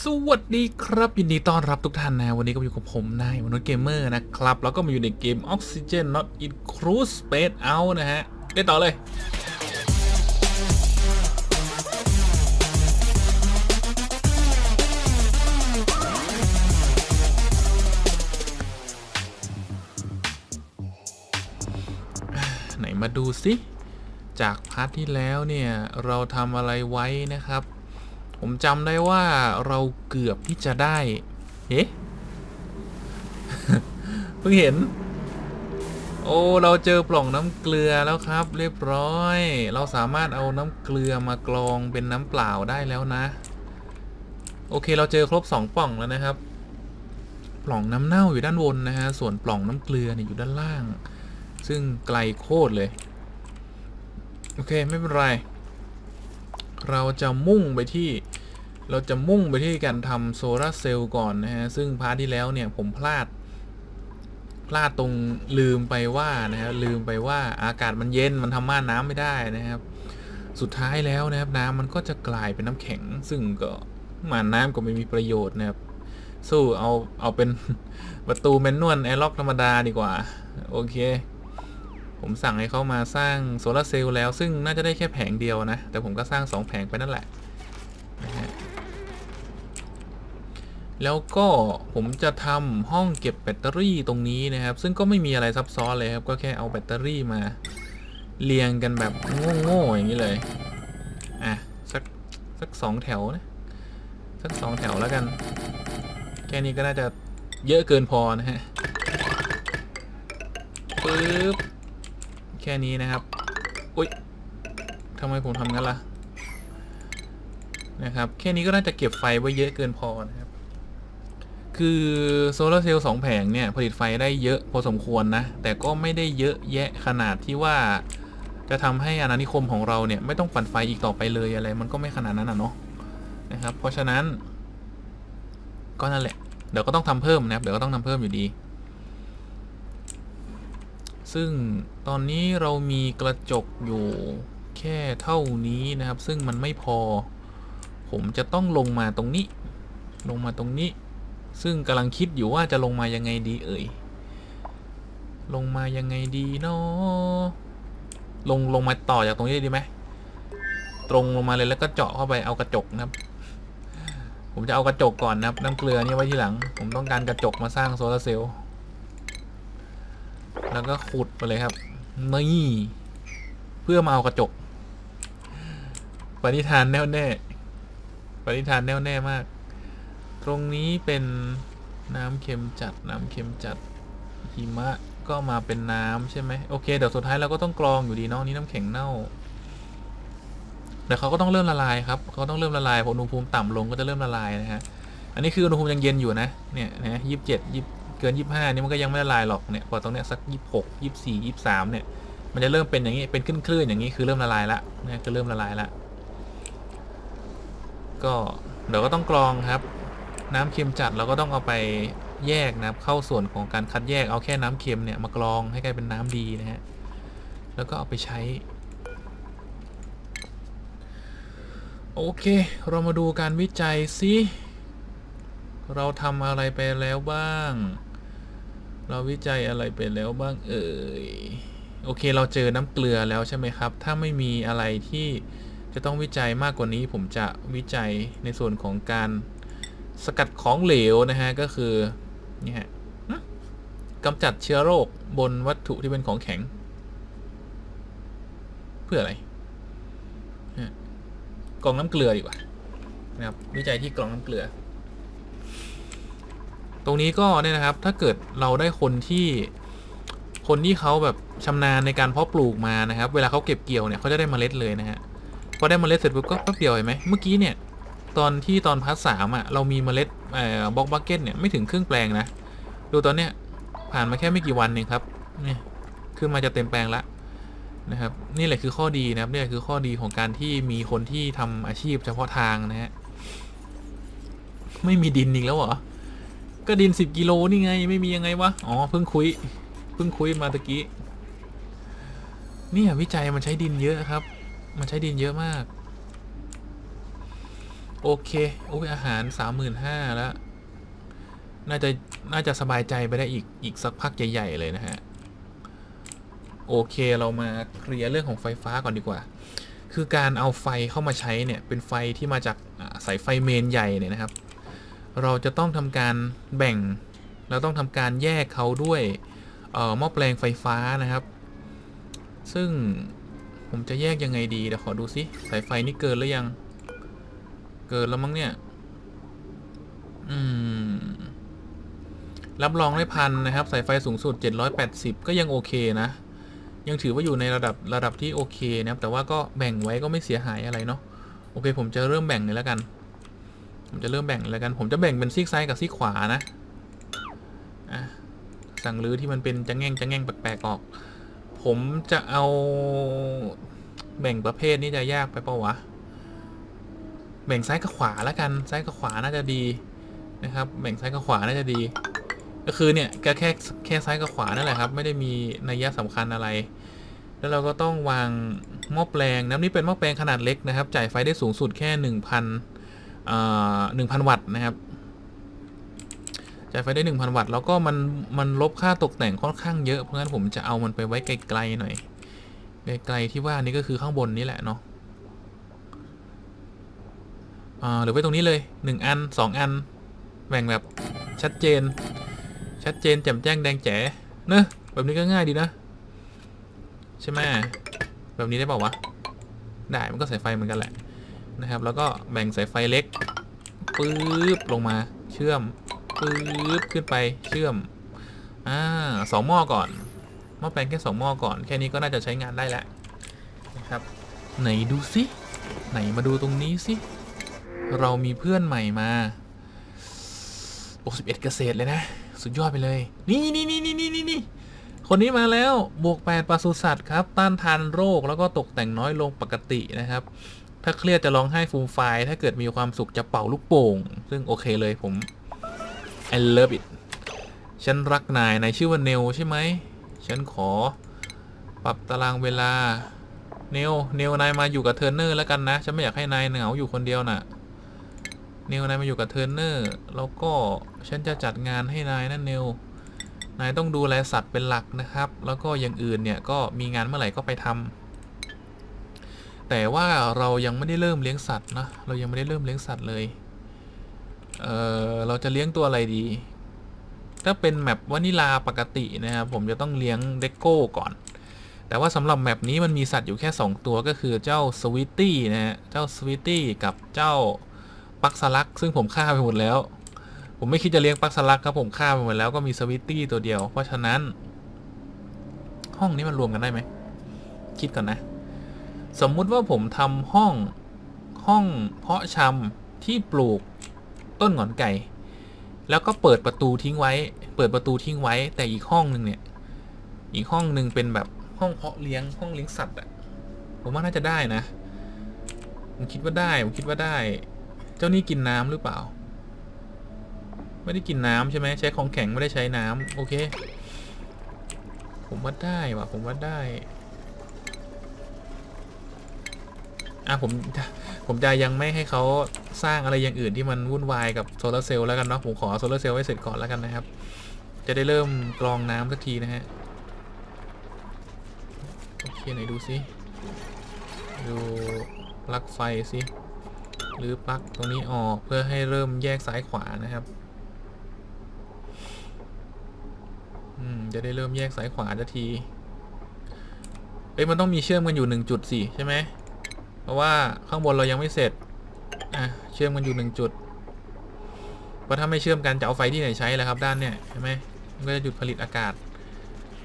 สวัสดีครับ ยินดีต้อนรับทุกท่านนะ วันนี้ก็อยู่กับผมนายมนุษย์เกมเมอร์นะครับ แล้วก็มาอยู่ในเกม Oxygen Not in Cruise Space Out นะฮะ เล่นต่อเลย ไหนมาดูสิ จากพาร์ทที่แล้วเนี่ย เราทำอะไรไว้นะครับ ผมจำได้ว่าเราเกือบที่จะได้เอ๊ะเพิ่งเห็น โอ้ เราเจอปล่องน้ำเกลือแล้วครับ เรียบร้อย เราสามารถเอาน้ำเกลือมากรองเป็นน้ำเปล่าได้แล้วนะ โอเค เราเจอครบสองปล่องแล้วนะครับ ปล่องน้ำเน่าอยู่ด้านบนนะฮะ ส่วนปล่องน้ำเกลือเนี่ยอยู่ด้านล่าง ซึ่งไกลโคตรเลย โอเค ไม่เป็นไร เราจะมุ่งไปที่เราจะมุ่งไปที่การทำโซลาร์เซลล์ก่อนนะฮะ ซึ่งพาร์ทที่แล้วเนี่ยผมพลาด พลาดตรงลืมไปว่านะฮะลืมไปว่าอากาศมันเย็นมันทำม่านน้ำไม่ได้นะครับ สุดท้ายแล้วนะครับน้ำมันก็จะกลายเป็นน้ำแข็ง ซึ่งก็ม่านน้ำก็ไม่มีประโยชน์นะครับ สู้เอาเอาเป็นประตูแมนนวลแอร์ล็อกธรรมดาดีกว่า โอเค ผมสั่งให้เขามาสร้างโซลาร์เซลล์แล้วซึ่งน่าจะได้แค่แผงเดียวนะ แต่ผมก็สร้างสองแผงไปนั่นแหละนะฮะแล้วก็ผมจะทำห้องเก็บแบตเตอรี่ตรงนี้นะครับ ซึ่งก็ไม่มีอะไรซับซ้อนเลยครับ ก็แค่เอาแบตเตอรี่มา เรียงกันแบบโง่ๆอย่างนี้เลย อะ สักสักสองแถวนะ สักสองแถวแล้วกัน แค่นี้ก็น่าจะเยอะเกินพอนะฮะปึ๊บ แค่นี้นะครับ อุ๊ยทำไมผมทำงั้นล่ะ นะครับ แค่นี้ก็น่าจะเก็บไฟไว้เยอะเกินพอนะครับ คือโซลาร์เซลล์สองแผงเนี่ย ผลิตไฟได้เยอะพอสมควรนะ แต่ก็ไม่ได้เยอะแยะขนาดที่ว่า จะทำให้อาณานิคมของเราเนี่ย ไม่ต้องปั่นไฟอีกต่อไปเลยอะไร มันก็ไม่ขนาดนั้นอะเนาะ นะครับ เพราะฉะนั้น ก็นั่นแหละ เดี๋ยวก็ต้องทำเพิ่มนะครับ เดี๋ยวก็ต้องทำเพิ่มอยู่ดี ซึ่งตอนนี้เรามีกระจกอยู่แค่เท่านี้นะครับ ซึ่งมันไม่พอ ผมจะต้องลงมาตรงนี้ ลงมาตรงนี้ ซึ่งกำลังคิดอยู่ว่าจะลงมายังไงดีเอ่ย ลงมายังไงดีเนาะลงลงมาต่อจากตรงนี้ดีไหม ตรงลงมาเลยแล้วก็เจาะเข้าไปเอากระจกนะครับ ผมจะเอากระจกก่อนนะครับ น้ำเกลือนี่ไว้ทีหลัง ผมต้องการกระจกมาสร้างโซลาร์เซลล์ แล้วก็ขุดไปเลยครับนี่เพื่อมาเอากระจกปณิธานแน่วแน่ปณิธานแน่วแน่มาก ตรงนี้เป็นน้ำเค็มจัด น้ำเค็มจัดหิมะก็มาเป็นน้ำใช่ไหมโอเคเดี๋ยวสุดท้ายเราก็ต้องกรองอยู่ดีเนาะนี่น้ำแข็งเน่าเดี๋ยวเขาก็ต้องเริ่มละลายครับเขาต้องเริ่มละลายพออุณหภูมิต่ำลงก็จะเริ่มละลายนะฮะอันนี้คืออุณหภูมิยังเย็นอยู่นะเนี่ยนะยี่สิบเจ็ดยี่ เกินยี่ห้านี่มันก็ยังไม่ละลายหรอกเนี่ยพอตรงเนี้ยสักยี่หกยี่สี่ยี่สามเนี่ยมันจะเริ่มเป็นอย่างนี้เป็นคลื่นๆอย่างนี้คือเริ่มละลายละนะก็เริ่มละลายละก็เดี๋ยวก็ต้องกรองครับ น้ำเค็มจัดเราก็ต้องเอาไปแยกนะครับเข้าส่วนของการคัดแยกเอาแค่น้ำเค็มเนี่ยมากรองให้กลายเป็นน้ำดีนะฮะแล้วก็เอาไปใช้โอเค เรามาดูการวิจัยสิเราทำอะไรไปแล้วบ้าง เราวิจัยอะไรไปแล้วบ้างเอ่ยโอเคเราเจอน้ำเกลือแล้วใช่ไหมครับ ถ้าไม่มีอะไรที่จะต้องวิจัยมากกว่านี้ผมจะวิจัยในส่วนของการสกัดของเหลวนะฮะก็คือนี่ฮะกำจัดเชื้อโรคบนวัตถุที่เป็นของแข็ง เพื่ออะไรฮะกรองน้ำเกลือดีกว่านะครับวิจัยที่กรองน้ำเกลือ ตรงนี้ก็เนี่ยนะครับถ้าเกิดเราได้คนที่คนที่เขาแบบชำนาญในการเพาะปลูกมานะครับ เวลาเขาเก็บเกี่ยวเนี่ยเขาจะได้เมล็ดเลยนะฮะพอได้เมล็ดเสร็จปุ๊บก็แป๊บเดียวเห็นไหมเมื่อกี้เนี่ยตอนที่ตอนพาร์ทสามอะเรามีเมล็ดเอ่อบล็อกบักเก็ตเนี่ยไม่ถึงครึ่งแปลงนะดูตอนเนี้ยผ่านมาแค่ไม่กี่วันเองครับเนี่ยขึ้นมาจะเต็มแปลงละนะครับ นี่แหละคือข้อดีนะครับนี่แหละคือข้อดีของการที่มีคนที่ทำอาชีพเฉพาะทางนะฮะไม่มีดินอีกแล้วเหรอ ก็ดินสิบกิโลนี่ไง ไม่มียังไงวะ อ๋อ เพิ่งคุย เพิ่งคุยมาตะกี้เนี่ยวิจัยมันใช้ดินเยอะครับ มันใช้ดินเยอะมาก โอเค โอ้ยอาหารสามหมื่นห้าแล้ว น่าจะ น่าจะสบายใจไปได้อีก อีกสักพักใหญ่ ๆ เลยนะฮะ โอเคเรามาเคลียร์เรื่องของไฟฟ้าก่อนดีกว่า คือการเอาไฟเข้ามาใช้เนี่ย เป็นไฟที่มาจากสายไฟเมนใหญ่เนี่ยนะครับ เราจะต้องทำการแบ่ง เราต้องทำการแยกเขาด้วยเอ่อหม้อแปลงไฟฟ้านะครับ ซึ่งผมจะแยกยังไงดีเดี๋ยวขอดูซิสายไฟนี่เกินหรือยัง เกินแล้วมั้งเนี่ย อืม รับรองได้พันนะครับ สายไฟสูงสุด 780 ก็ยังโอเคนะ ยังถือว่าอยู่ในระดับระดับที่โอเคนะครับ แต่ว่าก็แบ่งไว้ก็ไม่เสียหายอะไรเนาะ โอเค ผมจะเริ่มแบ่งเลยแล้วกัน ผมจะเริ่มแบ่งเลยแล้วกัน ผมจะแบ่งเป็นซีกซ้ายกับซีกขวานะสั่งรื้อที่มันเป็นจังแง่งจังแง่งแปลกๆออก ผมจะเอาแบ่งประเภทนี้จะยากไปเปล่าวะ แบ่งซ้ายกับขวาแล้วกัน ซ้ายกับขวาน่าจะดีนะครับ แบ่งซ้ายกับขวาน่าจะดี ก็คือเนี่ยก็แค่แค่ซ้ายกับขวานั่นแหละครับ ไม่ได้มีนัยยะสำคัญอะไร แล้วเราก็ต้องวางหม้อแปลงนะนี่เป็นหม้อแปลงขนาดเล็กนะครับ จ่ายไฟได้สูงสุดแค่หนึ่งพัน หนึ่งพันวัตต์นะครับจ่ายไฟได้ 1,000 วัตต์แล้วก็มันมันลบค่าตกแต่งค่อนข้างเยอะเพราะฉะนั้นผมจะเอามันไปไว้ไกลๆหน่อยไกลๆที่ว่านี่ก็คือข้างบนนี่แหละเนาะอ่าหรือไว้ตรงนี้เลย 1 อัน 2 อันแบ่งแบบชัดเจน ชัดเจนแจ่มแจ้งแดงแจ๋เนอะแบบนี้ก็ง่ายดีนะ ใช่ไหมแบบนี้ได้เปล่าวะ ได้มันก็สายไฟเหมือนกันแหละ นะครับ แล้วก็แบ่งสายไฟเล็กปึ๊บลงมาเชื่อมปึ๊บขึ้นไปเชื่อมอ่าสองหม้อก่อนหม้อแปลงแค่สองหม้อก่อน แค่นี้ก็น่าจะใช้งานได้แล้วนะครับ ไหนดูสิไหนมาดูตรงนี้สิเรามีเพื่อนใหม่มา61เกษตรเลยนะ สุดยอดไปเลย นี่นี่นี่นี่นี่นี่นี่คนนี้มาแล้วบวก8ปศุสัตว์ครับ ต้านทานโรคแล้วก็ตกแต่งน้อยลงปกตินะครับ ถ้าเครียดจะร้องไห้ฟูมไฟถ้าเกิดมีความสุขจะเป่าลูกโป่ง ซึ่งโอเคเลยผม I love it ฉันรักนาย นายชื่อว่าเนลใช่ไหม ฉันขอ ปรับตารางเวลา เนล เนล นายมาอยู่กับเทอร์เนอร์แล้วกันนะ ฉันไม่อยากให้นายเหงาอยู่คนเดียวน่ะ เนล นายมาอยู่กับเทอร์เนอร์ แล้วก็ฉันจะจัดงานให้นายนะเนล นายต้องดูแลสัตว์เป็นหลักนะครับ แล้วก็อย่างอื่นเนี่ยก็มีงานเมื่อไหร่ก็ไปทำ แต่ว่าเรายังไม่ได้เริ่มเลี้ยงสัตว์นะ เรายังไม่ได้เริ่มเลี้ยงสัตว์เลย เออเราจะเลี้ยงตัวอะไรดี ถ้าเป็นแมปวานิลาปกตินะครับผมจะต้องเลี้ยงเด็กโก้ก่อน แต่ว่าสำหรับแมปนี้มันมีสัตว์อยู่แค่ 2 ตัวก็คือเจ้าสวิตตี้นะฮะ เจ้าสวิตตี้กับเจ้าปักสลัก ซึ่งผมฆ่าไปหมดแล้ว ผมไม่คิดจะเลี้ยงปักสลักครับผมฆ่าไปหมดแล้วก็มีสวิตตี้ตัวเดียว เพราะฉะนั้น ห้องนี้มันรวมกันได้ไหม คิดก่อนนะ สมมุติว่าผมทำห้องห้องเพาะชำที่ปลูกต้นหงอนไก่ แล้วก็เปิดประตูทิ้งไว้ เปิดประตูทิ้งไว้ แต่อีกห้องหนึ่งเนี่ย อีกห้องหนึ่งเป็นแบบห้องเพาะเลี้ยงห้องเลี้ยงสัตว์อะผมว่าน่าจะได้นะผมคิดว่าได้ผมคิดว่าได้ เจ้านี่กินน้ำหรือเปล่า ไม่ได้กินน้ำใช่ไหมใช้ของแข็งไม่ได้ใช้น้ำโอเค ผมว่าได้ว่ะผมว่าได้ อะผมผมจะยังไม่ให้เขาสร้างอะไรอย่างอื่นที่มันวุ่นวายกับโซลาร์เซลล์แล้วกันเนาะผมขอโซลาร์เซลล์ไว้เสร็จก่อนแล้วกันนะครับ จะได้เริ่มกรองน้ำสักทีนะฮะโอเคไหนดูสิดูปลั๊กไฟสิหรือปลั๊กตรงนี้ออกเพื่อให้เริ่มแยกซ้ายขวานะครับอืมจะได้เริ่มแยกซ้ายขวาสักทีเอ้ยมันต้องมีเชื่อมกันอยู่หนึ่งจุดสิใช่ไหม เพราะว่าข้างบนเรายังไม่เสร็จอะเชื่อมกันอยู่หนึ่งจุด เพราะถ้าไม่เชื่อมกันจะเอาไฟที่ไหนใช้ล่ะครับ ด้านเนี่ยใช่ไหมมันก็จะหยุดผลิตอากาศ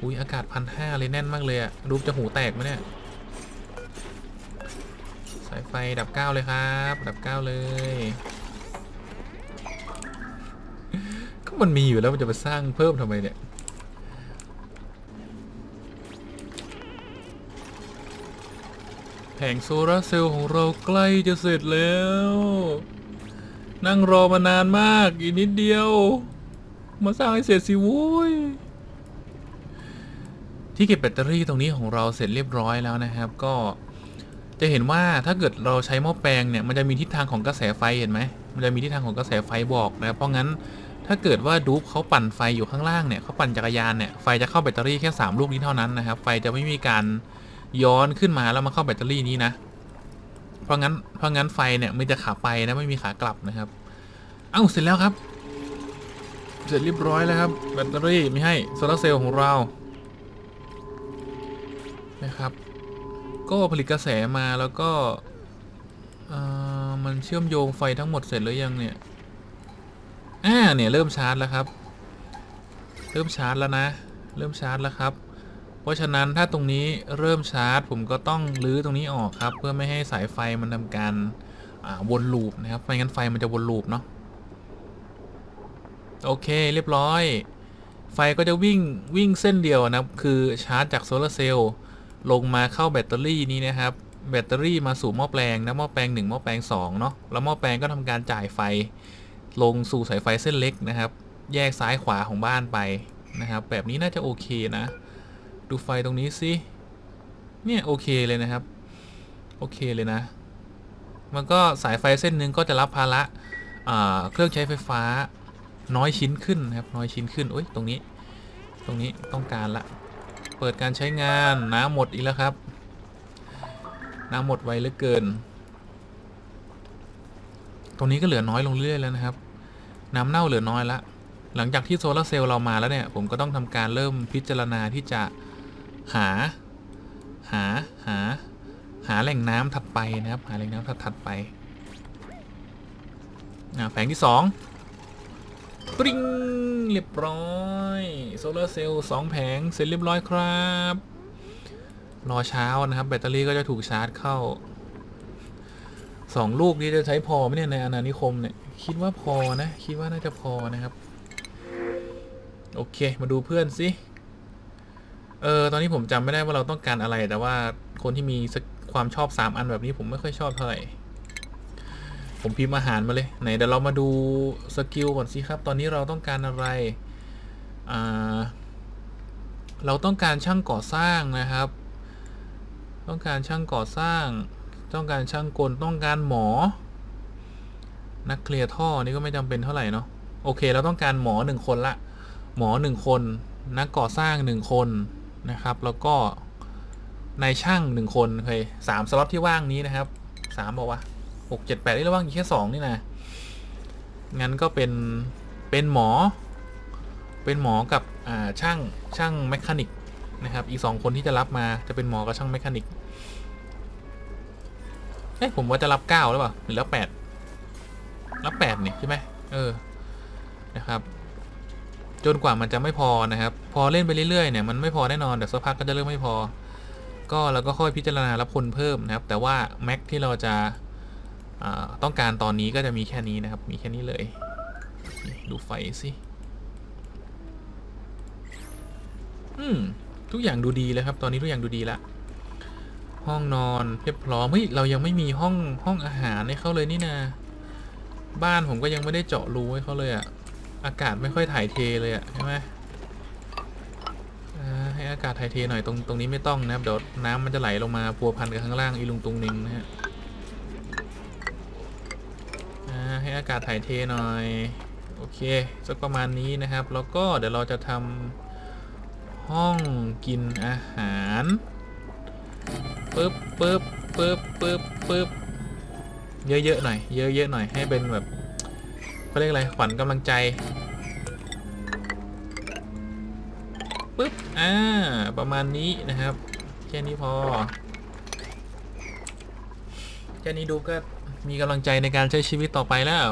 อุ้ยอากาศพันห้าเลยแน่นมากเลยอะรูปจะหูแตกไหมเนี่ยสายไฟดับเก้าเลยครับ ดับเก้าเลยก็มันมีอยู่แล้วมันจะไปสร้างเพิ่มทำไมเนี่ย แผงโซลาร์เซลล์ของเราใกล้จะเสร็จแล้ว นั่งรอมานานมาก อีกนิดเดียว มาสร้างให้เสร็จสิโว้ยที่เก็บแบตเตอรี่ตรงนี้ของเราเสร็จเรียบร้อยแล้วนะครับ ก็จะเห็นว่าถ้าเกิดเราใช้หม้อแปลงเนี่ยมันจะมีทิศทางของกระแสไฟเห็นไหมมันจะมีทิศทางของกระแสไฟบอกนะครับเพราะงั้นถ้าเกิดว่าดูปเขาปั่นไฟอยู่ข้างล่างเนี่ยเขาปั่นจักรยานเนี่ยไฟจะเข้าแบตเตอรี่แค่สามลูกนี้เท่านั้นนะครับไฟจะไม่มีการ ย้อนขึ้นมาแล้วมาเข้าแบตเตอรี่นี้นะ เพราะงั้นเพราะงั้นไฟเนี่ยมันจะขาไปนะไม่มีขากลับนะครับ เอ้าเสร็จแล้วครับ เสร็จเรียบร้อยแล้วครับ แบตเตอรี่ไม่ให้โซลาร์เซลล์ของเรานะครับ ก็ผลิตกระแสมาแล้วก็มันเชื่อมโยงไฟทั้งหมดเสร็จหรือยังเนี่ยอ่าเนี่ยเริ่มชาร์จแล้วครับ เริ่มชาร์จแล้วนะ เริ่มชาร์จแล้วครับ ราะฉะนั้นถ้าตรงนี้เริ่มชาร์จ ผมก็ต้องรื้อตรงนี้ออกครับ เพื่อไม่ให้สายไฟมันทำการวนลูปนะครับไม่งั้นไฟมันจะวนลูปเนาะโอเคเรียบร้อย ไฟก็จะวิ่งวิ่งเส้นเดียวนะครับ คือชาร์จจากโซลาร์เซลล์ลงมาเข้าแบตเตอรี่นี้นะครับ แบตเตอรี่มาสู่หม้อแปลงนะหม้อแปลง1หม้อแปลง2เนาะแล้วหม้อแปลงก็ทำการจ่ายไฟ ลงสู่สายไฟเส้นเล็กนะครับ แยกซ้ายขวาของบ้านไปนะครับ แบบนี้น่าจะโอเคนะ ดูไฟตรงนี้สิ เนี่ยโอเคเลยนะครับ โอเคเลยนะ มันก็สายไฟเส้นหนึ่งก็จะรับภาระเครื่องใช้ไฟฟ้าน้อยชิ้นขึ้นนะครับ น้อยชิ้นขึ้นโอ้ยตรงนี้ ตรงนี้ต้องการละ เปิดการใช้งานน้ำหมดอีกแล้วครับ น้ำหมดไวเหลือเกิน ตรงนี้ก็เหลือน้อยลงเรื่อยแล้วนะครับ น้ำเน่าเหลือน้อยละหลังจากที่โซลาร์เซลล์เรามาแล้วเนี่ย ผมก็ต้องทำการเริ่มพิจารณาที่จะ หา หา หา หาแหล่งน้ำถัดไปนะครับ หาแหล่งน้ำถัดถัดไปแผงที่สองปริงเรียบร้อยโซลาร์เซลล์สองแผงเสร็จเรียบร้อยครับ รอเช้านะครับ แบตเตอรี่ก็จะถูกชาร์จเข้าสองลูกนี้จะใช้พอไหมเนี่ยในอนานิคมเนี่ยคิดว่าพอนะ คิดว่าน่าจะพอนะครับ โอเค มาดูเพื่อนสิ เออตอนนี้ผมจำไม่ได้ว่าเราต้องการอะไร แต่ว่าคนที่มีสักความชอบ3อันแบบนี้ผมไม่ค่อยชอบเท่าไหร่ผมพิมพ์อาหารมาเลยไหนเดี๋ยวเรามาดูสกิลก่อนสิครับ ตอนนี้เราต้องการอะไรอ่าเราต้องการช่างก่อสร้างนะครับ ต้องการช่างก่อสร้าง ต้องการช่างกลต้องการหมอ นักเคลียร์ท่อนี่ก็ไม่จำเป็นเท่าไหร่เนาะโอเค เราต้องการหมอหนึ่งคนละ หมอหนึ่งคน นักก่อสร้างหนึ่งคน นะครับ แล้วก็นายช่างหนึ่งคนเคยสามสล็อตที่ว่างนี้นะครับสามบอกว่าหกเจ็ดแปดนี่เราว่างอยู่แค่สองนี่นะงั้นก็เป็นเป็นหมอ เป็นหมอกับอ่าช่างช่างแมคานิกนะครับ อีกสองคนที่จะรับมาจะเป็นหมอกับช่างแมคานิกเอ้ยผมว่าจะรับเก้าหรือเปล่าหรือรับแปดรับแปดนี่ใช่ไหมเออนะครับ จนกว่ามันจะไม่พอนะครับ พอเล่นไปเรื่อยๆเนี่ยมันไม่พอแน่นอนเดี๋ยวสักพักก็จะเริ่มไม่พอ ก็เราก็ค่อยพิจารณารับคนเพิ่มนะครับ แต่ว่าแม็กที่เราจะาต้องการตอนนี้ก็จะมีแค่นี้นะครับ มีแค่นี้เลยดูไฟสิอืมทุกอย่างดูดีเลยครับ ตอนนี้ทุกอย่างดูดีละห้องนอนเรียบพร้อมเฮ้ยเรายังไม่มีห้องห้องอาหารให้เขาเลยนี่นาบ้านผมก็ยังไม่ได้เจาะรูให้เขาเลยอะ อากาศไม่ค่อยถ่ายเทเลยอะใช่ไหมให้อากาศถ่ายเทหน่อยตรงตรงนี้ไม่ต้องนะครับเดี๋ยวน้ำมันจะไหลลงมาพัวพันกับข้างล่างอีลุงตุงนิงนะฮะให้อากาศถ่ายเทหน่อยโอเคสักประมาณนี้นะครับ แล้วก็เดี๋ยวเราจะทำห้องกินอาหารปึ๊บปึ๊บปึ๊บปึ๊บปึ๊บเยอะๆหน่อย เยอะๆหน่อยให้เป็นแบบ เขาเรียกอะไร ขวัญกำลังใจปึ๊บ อ่า ประมาณนี้นะครับ แค่นี้พอ แค่นี้ดูก็มีกำลังใจในการใช้ชีวิตต่อไปแล้ว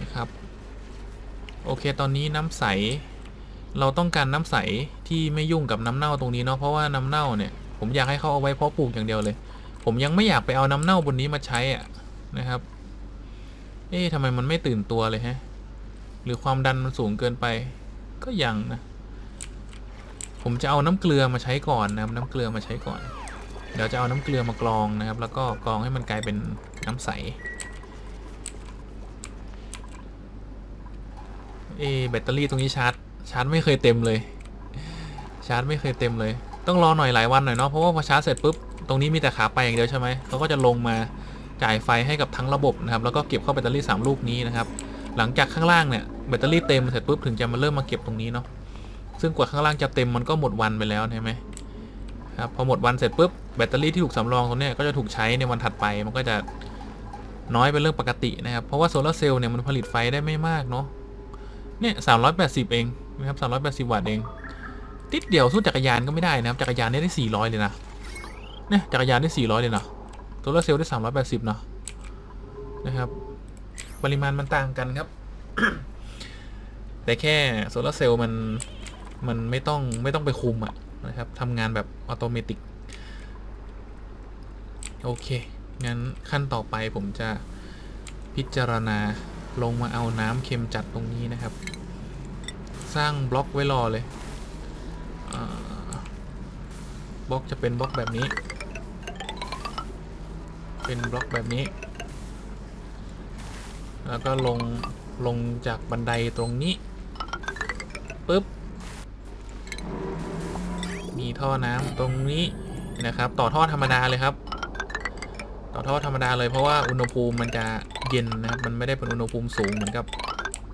นะครับ โอเค ตอนนี้น้ำใส เราต้องการน้ำใสที่ไม่ยุ่งกับน้ำเน่าตรงนี้เนาะ เพราะว่าน้ำเน่าเนี่ย ผมอยากให้เขาเอาไว้เพาะปลูกอย่างเดียวเลย ผมยังไม่อยากไปเอาน้ำเน่าบนนี้มาใช้อะ นะครับ เอ๊ะทำไมมันไม่ตื่นตัวเลยฮะ หรือความดันมันสูงเกินไป ก็ยังนะ ผมจะเอาน้ำเกลือมาใช้ก่อนนะครับ น้ำเกลือมาใช้ก่อน เดี๋ยวจะเอาน้ำเกลือมากรองนะครับ แล้วก็กรองให้มันกลายเป็นน้ำใส เอะแบตเตอรี่ตรงนี้ชาร์จ ชาร์จไม่เคยเต็มเลย ชาร์จไม่เคยเต็มเลย ต้องรอหน่อยหลายวันหน่อยเนาะ เพราะว่าพอชาร์จเสร็จปุ๊บ ตรงนี้มีแต่ขาไปอย่างเดียวใช่ไหมเขาก็จะลงมา จ่ายไฟให้กับทั้งระบบนะครับแล้วก็เก็บเข้าแบตเตอรี่สามลูกนี้นะครับหลังจากข้างล่างเนี่ยแบตเตอรี่เต็มเสร็จปุ๊บถึงจะมาเริ่มมาเก็บตรงนี้เนาะซึ่งกว่าข้างล่างจะเต็มมันก็หมดวันไปแล้วใช่ไหมครับพอหมดวันเสร็จปุ๊บแบตเตอรี่ที่ถูกสำรองตรงนี้ก็จะถูกใช้ในวันถัดไปมันก็จะน้อยเป็นเรื่องปกตินะครับ เพราะว่าโซลาร์เซลล์เนี่ยมันผลิตไฟได้ไม่มากเนาะเนี่ยสามร้อยแปดสิบเองนะครับสามร้อยแปดสิบวัตต์เองติดเดียวสู้จักรยานก็ไม่ได้นะครับจักรยานเนี่ยได้สี่ร้อยเลยนะเนี่ยจักรยานได้สี่ร้อยเลยนะ โซลาร์เซลล์ได้สามร้อยแปดสิบเนาะนะครับ ปริมาณมันต่างกันครับ แต่แค่โซลาร์เซลล์มัน มันไม่ต้องไม่ต้องไปคุมอะนะครับทำงานแบบอัตโนมัติโอเค งั้นขั้นต่อไปผมจะพิจารณาลงมาเอาน้ำเค็มจัดตรงนี้นะครับ สร้างบล็อกไว้รอเลยบล็อกจะเป็นบล็อกแบบนี้ เป็นบล็อกแบบนี้ แล้วก็ลง ลงจากบันไดตรงนี้ปุ๊บ มีท่อน้ำตรงนี้นะครับ ต่อท่อธรรมดาเลยครับ ต่อท่อธรรมดาเลยเพราะว่าอุณหภูมิมันจะเย็นนะครับ มันไม่ได้เป็นอุณหภูมิสูงเหมือนกับ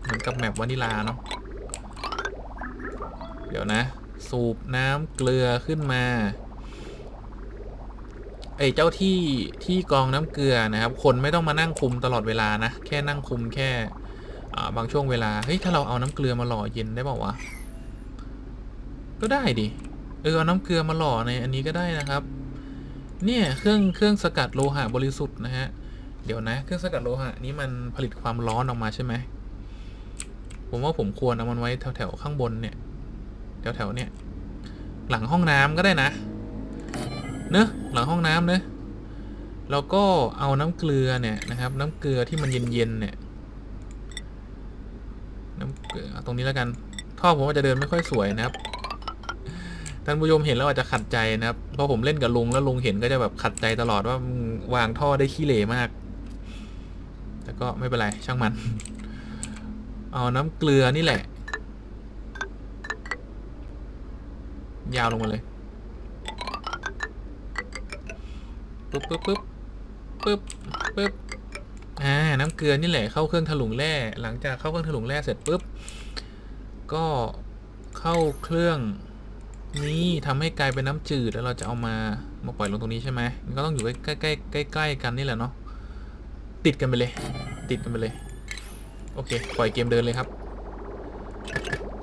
เหมือนกับแมปวานิลาเนาะ เดี๋ยวนะ สูบน้ำเกลือขึ้นมา ไอ้เจ้าที่ที่กองน้ำเกลือนะครับ คนไม่ต้องมานั่งคุมตลอดเวลานะ แค่นั่งคุมแค่บางช่วงเวลา เฮ้ย ถ้าเราเอาน้ำเกลือมาหล่อเย็นได้เปล่าวะ ก็ได้ดิ เออ เอาน้ำเกลือมาหล่อในอันนี้ก็ได้นะครับ เนี่ย เครื่องเครื่องสกัดโลหะบริสุทธิ์นะฮะ เดี๋ยวนะ เครื่องสกัดโลหะนี้มันผลิตความร้อนออกมาใช่ไหม ผมว่าผมควรเอามันไว้แถวแถวๆข้างบนเนี่ยแถวแถวๆเนี่ย หลังห้องน้ำก็ได้นะ เนอะหลังห้องน้ำเนอะแล้วก็เอาน้ำเกลือเนี่ยนะครับ น้ำเกลือที่มันเย็นๆเนี่ย น้ำเกลือเอาตรงนี้แล้วกัน ท่อผมอาจจะเดินไม่ค่อยสวยนะครับท่านผู้ชมเห็นแล้วอาจจะขัดใจนะครับเพราะผมเล่นกับลุงแล้วลุงเห็นก็จะแบบขัดใจตลอดว่าวางท่อได้ขี้เหร่มาก แต่ก็ไม่เป็นไรช่างมัน เอาน้ำเกลือนี่แหละ ยาวลงมาเลย ปึ๊บปึ๊บปึ๊บปึ๊บปึ๊บอ่าน้ำเกลือนี่แหละเข้าเครื่องถลุงแร่หลังจากเข้าเครื่องถลุงแร่เสร็จปุ๊บก็เข้าเครื่องนี้ทำให้กลายเป็นน้ำจืดแล้วเราจะเอามามาปล่อยลงตรงนี้ใช่ไหมมันก็ต้องอยู่ใกล้ใกล้ใกล้ใกล้ๆกันนี่แหละเนาะติดกันไปเลย ติดกันไปเลย โอเค ปล่อยเกมเดินเลยครับ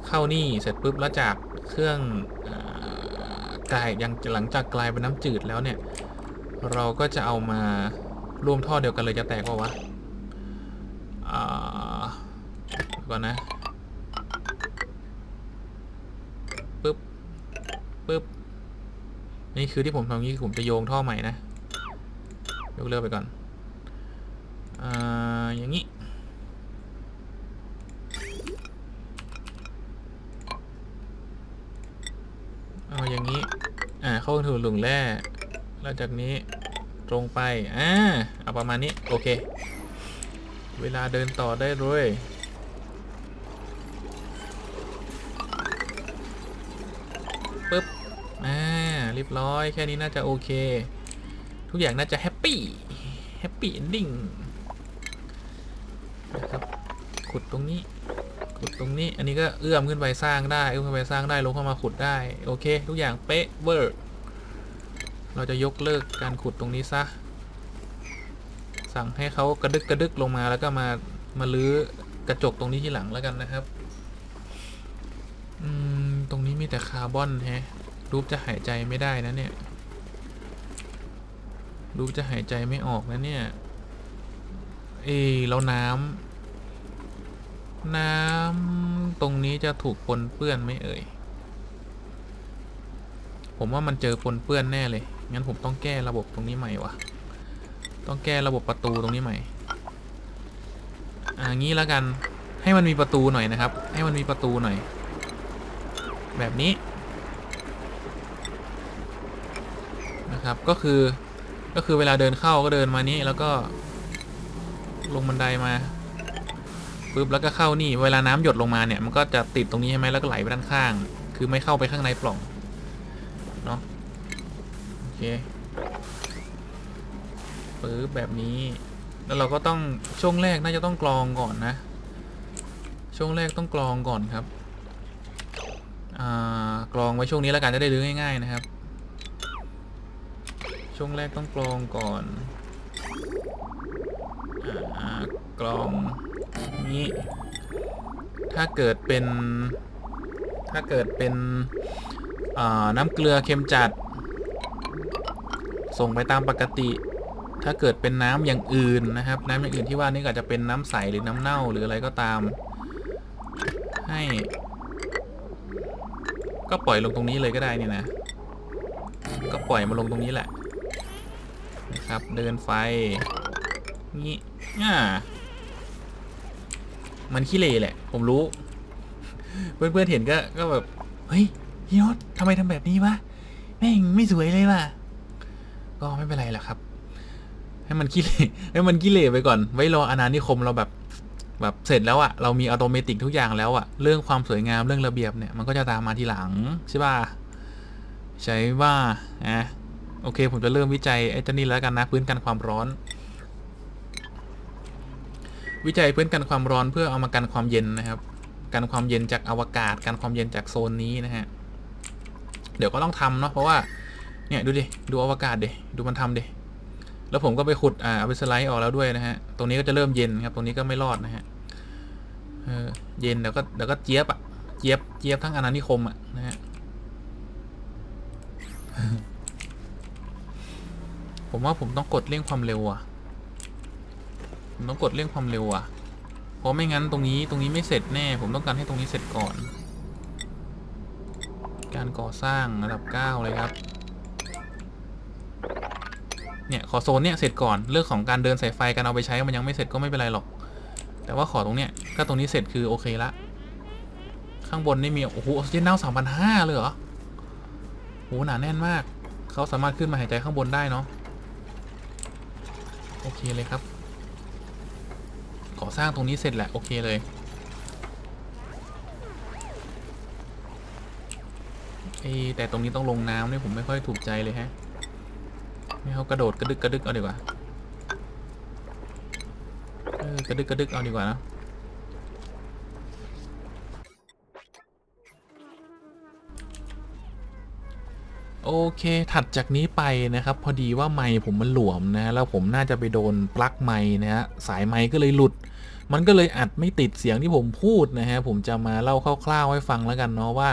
เข้านี่เสร็จปุ๊บแล้วจากเครื่องอกลายยังหลังจากกลายเป็นน้ำจืดแล้วเนี่ย เราก็จะเอามารวมท่อเดียวกันเลยจะแตกว่าวะอ่าเดี๋ยวก่อนนะปึ๊บปึ๊บนี่คือที่ผมทำนี้คือผมจะโยงท่อใหม่นะยกเลิกไปก่อนอ่าอย่างนี้ เอาอย่างนี้ อ่าเข้าถึงหลุมแร่ แล้วจากนี้ตรงไป อ่า เอาประมาณนี้ โอเค เวลาเดินต่อได้เลยปึ๊บ อ่าเรียบร้อย แค่นี้น่าจะโอเค ทุกอย่างน่าจะแฮปปี้ แฮปปี้เอนดิ้งนะครับ ขุดตรงนี้ ขุดตรงนี้ อันนี้ก็เอื้อมขึ้นไปสร้างได้ เอื้อมขึ้นไปสร้างได้ ลงเข้ามาขุดได้ โอเค ทุกอย่างเป๊ะเวอร์ เราจะยกเลิกการขุดตรงนี้ซะ สั่งให้เขากระดึกกระดึกลงมาแล้วก็มามาลื้อกระจกตรงนี้ที่หลังแล้วกันนะครับ อืม ตรงนี้มีแต่คาร์บอนแฮะ รูปจะหายใจไม่ได้นะเนี่ย รูปจะหายใจไม่ออกนะเนี่ย เอยแล้วน้ำ น้ำตรงนี้จะถูกปนเปื้อนไหมเอ่ย ผมว่ามันเจอปนเปื้อนแน่เลย งั้นผมต้องแก้ระบบตรงนี้ใหม่วะต้องแก้ระบบประตูตรงนี้ใหม่อ่างี้แล้วกันให้มันมีประตูหน่อยนะครับ ให้มันมีประตูหน่อย แบบนี้นะครับก็คือก็คือเวลาเดินเข้าก็เดินมานี้แล้วก็ ลงบันไดมาปุ๊บแล้วก็เข้านี่ เวลาน้ำหยดลงมาเนี่ยมันก็จะติดตรงนี้ใช่ไหมแล้วก็ไหลไปด้านข้าง คือไม่เข้าไปข้างในปล่อง ปึ๊บแบบนี้ แล้วเราก็ต้องช่วงแรกน่าจะต้องกรองก่อนนะ ช่วงแรกต้องกรองก่อนครับกรองไว้ช่วงนี้แล้วกันจะได้รื้อง่าย ๆ นะครับ ช่วงแรกต้องกรองก่อนอกรองนี้ถ้าเกิดเป็น ถ้าเกิดเป็นน้ำเกลือเค็มจัด ส่งไปตามปกติ ถ้าเกิดเป็นน้ำอย่างอื่นนะครับ น้ำอย่างอื่นที่ว่านี่ก็อาจจะเป็นน้ำใสหรือน้ำเน่าหรืออะไรก็ตาม ให้ ก็ปล่อยลงตรงนี้เลยก็ได้นี่นะ ก็ปล่อยมาลงตรงนี้แหละนะครับเดินไฟงี้อ่ามันขี้เหร่แหละ ผมรู้ เพื่อนๆเห็นก็ก็แบบ เฮ้ยพี่โนตทำไมทำแบบนี้วะแม่งไม่สวยเลยว่ะ ก็ไม่เป็นไรหรอกครับ ให้มันขี้เหร่ให้มันขี้เหร่ไปก่อน ไว้รออาณานิคมเราแบบแบบเสร็จแล้วอะเรามีอัตโนมัติทุกอย่างแล้วอะเรื่องความสวยงามเรื่องระเบียบเนี่ยมันก็จะตามมาทีหลังใช่ป่ะใช่ว่าอะโอเค ผมจะเริ่มวิจัยไอ้เจ้านี่แล้วกันนะพื้นกันความร้อน วิจัยพื้นกันความร้อนเพื่อเอามากันความเย็นนะครับ กันความเย็นจากอวกาศ กันความเย็นจากโซนนี้นะฮะเดี๋ยวก็ต้องทำเนาะเพราะว่า เนี่ยดูดิดูอวกาศดิดูมันทำดิแล้วผมก็ไปขุดอ่าเอาไปสไลด์ออกแล้วด้วยนะฮะตรงนี้ก็จะเริ่มเย็นครับ ตรงนี้ก็ไม่รอดนะฮะเออเย็นเดี๋ยวก็เดี๋ยวก็เจี๊ยบอะเจี๊ยบเจี๊ยบทั้งอาณานิคมอะนะฮะผมว่าผมต้องกดเร่งความเร็วอะผมต้องกดเร่งความเร็วอะเพราะไม่งั้นตรงนี้ตรงนี้ไม่เสร็จแน่ ผมต้องการให้ตรงนี้เสร็จก่อน การก่อสร้างระดับเก้าเลยครับ เนี่ยขอโซนเนี่ยเสร็จก่อนเรื่องของการเดินสายไฟการเอาไปใช้มันยังไม่เสร็จก็ไม่เป็นไรหรอก แต่ว่าขอตรงเนี้ยถ้าตรงนี้เสร็จคือโอเคละ ข้างบนนี่มีโอ้โหออกซิเจนเน่าสามพันห้าเลยเหรอโหหนาแน่นมาก เขาสามารถขึ้นมาหายใจข้างบนได้เนาะโอเคเลยครับ ขอสร้างตรงนี้เสร็จแหละโอเคเลยเอแต่ตรงนี้ต้องลงน้ำเนี่ยผมไม่ค่อยถูกใจเลยฮะ ให้เขากระโดดกระดึกกระดึกเอาดีกว่าเออกระดึกกระดึกเอาดีกว่านะโอเคถัดจากนี้ไปนะครับ พอดีว่าไมค์ผมมันหลวมนะแล้วผมน่าจะไปโดนปลั๊กไมค์นะฮะสายไมค์ก็เลยหลุด มันก็เลยอัดไม่ติดเสียงที่ผมพูดนะฮะผมจะมาเล่าคร่าวๆให้ฟังแล้วกันเนาะว่า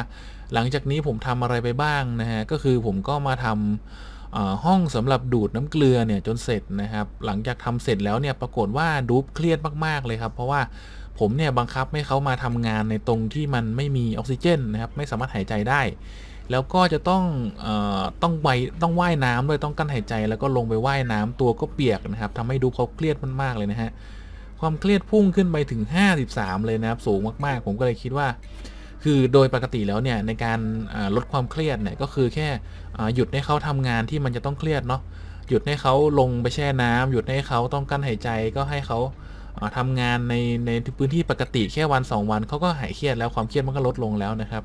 หลังจากนี้ผมทำอะไรไปบ้างนะฮะก็คือผมก็มาทำเอ่อ ห้องสำหรับดูดน้ำเกลือเนี่ยจนเสร็จนะครับ หลังจากทำเสร็จแล้วเนี่ยปรากฏว่าดูบเครียดมากๆเลยครับ เพราะว่าผมเนี่ยบังคับให้เขามาทำงานในตรงที่มันไม่มีออกซิเจนนะครับไม่สามารถหายใจได้ แล้วก็จะต้องอต้องไวต้องว่ายน้ำด้วยต้องกั้นหายใจ แล้วก็ลงไปว่ายน้ำตัวก็เปียกนะครับทำให้ดูเขาเครียดมากๆเลยนะฮะความเครียดพุ่งขึ้นไปถึง 53 เลยนะครับสูงมากๆ ผมก็เลยคิดว่า คือโดยปกติแล้วเนี่ยในการลดความเครียดเนี่ยก็คือแค่หยุดให้เขาทำงานที่มันจะต้องเครียดเนาะหยุดให้เขาลงไปแช่น้ำหยุดให้เขาต้องกั้นหายใจก็ให้เขาอ่าทำงานในในพื้นที่ปกติแค่วัน 2 วันเขาก็หายเครียดแล้วความเครียดมันก็ลดลงแล้วนะครับ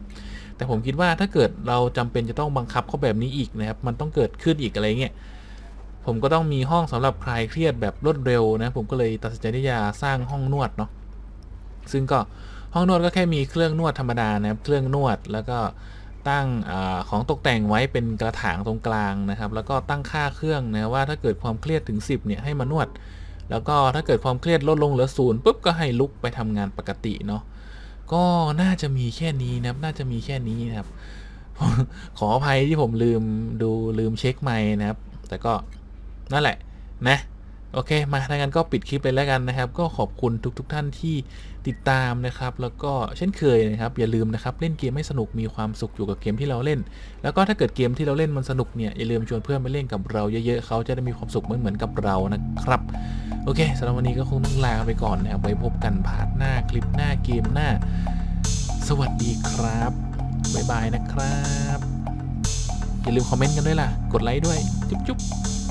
แต่ผมคิดว่าถ้าเกิดเราจำเป็นจะต้องบังคับเขาแบบนี้อีกนะครับ มันต้องเกิดขึ้นอีกอะไรเงี้ยผมก็ต้องมีห้องสำหรับคลายเครียดแบบรวดเร็วนะผมก็เลยตัดสินใจที่จะสร้างห้องนวดเนาะซึ่งก็ ห้องนวดก็แค่มีเครื่องนวดธรรมดานะครับ เครื่องนวดแล้วก็ตั้งอของตกแต่งไว้เป็นกระถางตรงกลางนะครับ แล้วก็ตั้งค่าเครื่องนะว่าถ้าเกิดความเครียดถึง 10เนี่ยให้มานวด แล้วก็ถ้าเกิดความเครียดลดลงเหลือศูนย์ปุ๊บก็ให้ลุกไปทำงานปกติเนาะก็น่าจะมีแค่นี้นะครับ น่าจะมีแค่นี้นะครับ ขออภัยที่ผมลืมดูลืมเช็คไมค์นะครับ แต่ก็นั่นแหละนะ โอเค มาถ้างั้นก็ปิดคลิปเลยแล้วกันนะครับ ก็ขอบคุณทุกๆทท่านที่ติดตามนะครับ แล้วก็เช่นเคยนะครับ อย่าลืมนะครับ เล่นเกมให้สนุกมีความสุขอยู่กับเกมที่เราเล่น แล้วก็ถ้าเกิดเกมที่เราเล่นมันสนุกเนี่ย อย่าลืมชวนเพื่อนไปเล่นกับเราเยอะๆเขาจะได้มีความสุขเหมือนเหมือนกับเรานะครับ โอเคสำหรับวันนี้ก็คงต้องลาไปก่อนนะครับไว้พบกันพาร์ทหน้าคลิปหน้าเกมหน้า สวัสดีครับบ๊ายบายนะครับอย่าลืมคอมเมนต์กันด้วยล่ะ กดไลค์ด้วย จุ๊บๆ